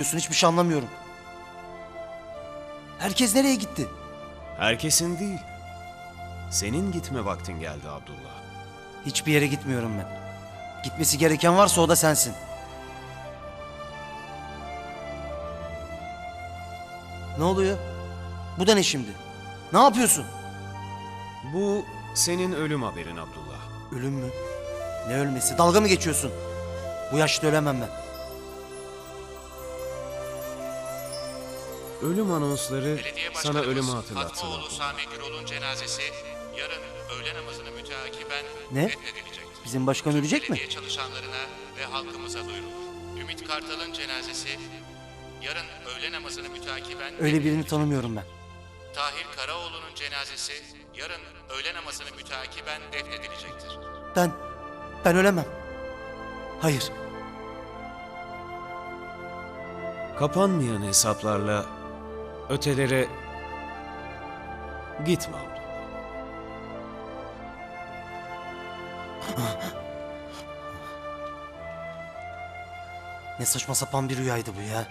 diyorsun hiçbir şey anlamıyorum. Herkes nereye gitti? Herkesin değil. Senin gitme vaktin geldi Abdullah. Hiçbir yere gitmiyorum ben. Gitmesi gereken varsa o da sensin. Ne oluyor? Bu da ne şimdi? Ne yapıyorsun? Bu senin ölüm haberin Abdullah. Ölüm mü? Ne ölmesi? Dalga mı geçiyorsun? Bu yaşta ölemem ben. Ölüm anonsları Belediye sana Başkanımız ölümü hatırlatsın Fatmaoğlu. Sami Gürol'un cenazesi yarın öğle namazını müteakiben Ne? defnedilecektir. Bizim başkan ölecek mi? Belediye çalışanlarına ve halkımıza duyurulur. Ümit Kartal'ın cenazesi yarın öğle namazını müteakiben Öyle birini tanımıyorum ben. Tahir Karaoğlu'nun cenazesi yarın öğle namazını müteakiben defnedilecektir. Ben, ben ölemem. Hayır, Kapanmayan hesaplarla ötelere gitme Abdullah. ne saçma sapan bir rüyaydı bu ya.